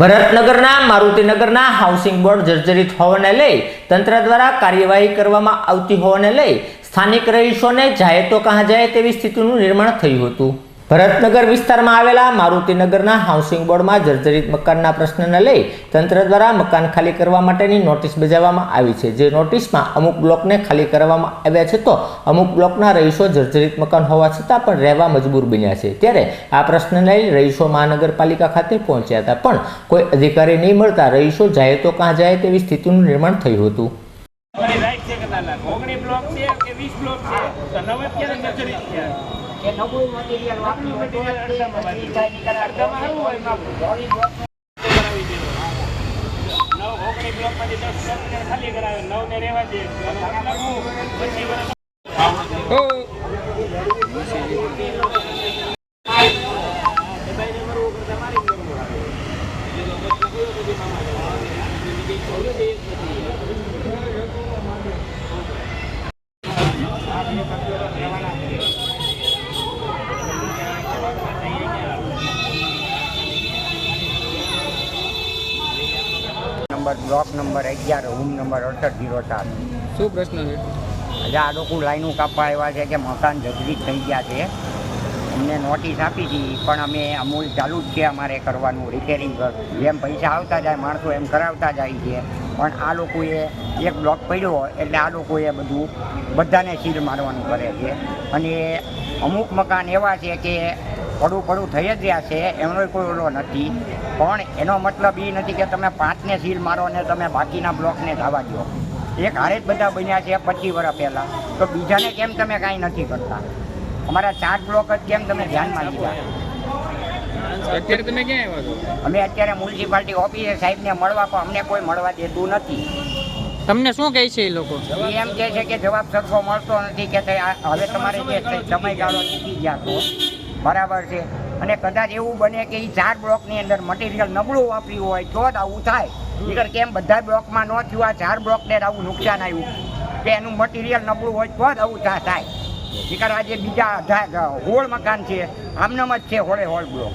ભરતનગરના, મારુતિનગરના housing board જર્જરિત હોવાને લઈ તંત્ર દ્વારા કાર્યવાહી કરવામાં આવતી હોવાને લઈ સ્થાનિક રહીશોને જાય તો કાં જાય તેવી સ્થિતિનું નિર્માણ થયું હતું. ભરતનગર વિસ્તારમાં આવેલા મારુતિનગરના હાઉસિંગ બોર્ડમાં જર્જરિત મકાનના પ્રશ્નને લઈ તંત્ર દ્વારા મકાન ખાલી કરવા માટેની નોટિસ બજાવવામાં આવી છે. જે નોટિસમાં અમુક બ્લોકને ખાલી કરવામાં આવ્યા છે તો અમુક બ્લોકના રહીશો જર્જરિત મકાન હોવા છતાં પણ રહેવા મજબૂર બન્યા છે. ત્યારે આ પ્રશ્નને લઈ રહીશો મહાનગરપાલિકા ખાતે પહોંચ્યા હતા. પણ કોઈ અધિકારી નહીં મળતા રહીશો જાય તો કાં જાય તેવી સ્થિતિનું નિર્માણ થયું હતું. ઓગણી બ્લોક છે કે વીસ બ્લોક છે? નવે અત્યારે નજરી છે. કે નવું મટીરિયલ વાપર્યું ખાલી કરાવે નવ ને રહેવા દે. પછી વર્ષ નંબર બ્લોક નંબર અગિયાર રૂમ નંબર અડસઠ જીરો ચાર. શું પ્રશ્ન છે? આ લોકો લાઈનો કાપવા આવ્યા છે કે મકાન જર્જરિત થઈ ગયા છે. અમને નોટિસ આપી હતી પણ અમે અમૂલ ચાલુ જ છે અમારે કરવાનું રિપેરિંગ જેમ પૈસા આવતા જાય માણસો એમ કરાવતા જાય છે. પણ આ લોકોએ એક બ્લોક પડ્યો એટલે આ લોકોએ બધું બધાને સીલ મારવાનું કરે છે. અને અમુક મકાન એવા છે કે પડું પડું થઈ જ રહ્યા છે એમનો કોઈ ઓલો નથી. પણ એનો મતલબ એ નથી કે તમે પાંચને સીલ મારો અને તમે બાકીના બ્લોકને જવા દો એક હારે જ બધા બન્યા છે પચીસ વર્ષ પહેલાં. તો બીજાને કેમ તમે કાંઈ નથી કરતા? અમારા ચાર બ્લોક જ કેમ તમે ધ્યાનમાં લીધા? અત્યારે તમે ક્યાં આવ્યા છો? અમે અત્યારે મ્યુનિસિપાલિટી ઓફિસે સાહેબને મળવા પણ અમને કોઈ મળવા દેતું નથી. તમને શું કહે છે એ લોકો? એમ કહે છે કે જવાબ સરખો મળતો નથી કે તે હવે તમારે જે સમયગાળો ચૂકી ગયા છો બરાબર છે. અને કદાચ એવું બને કે એ ચાર બ્લોકની અંદર મટીરિયલ નબળું વાપર્યું હોય, તો જ આવું થાય. નીકળ કેમ બધા બ્લોકમાં ન થયું, આ ચાર બ્લોકને આવું નુકસાન આવ્યું. કે એનું મટીરિયલ નબળું હોય, તો જ આવું થાય. નહીંતર આજે બીજા હોળ મકાન છે, આમનામ જ છે હોળે હોળ બ્લોક.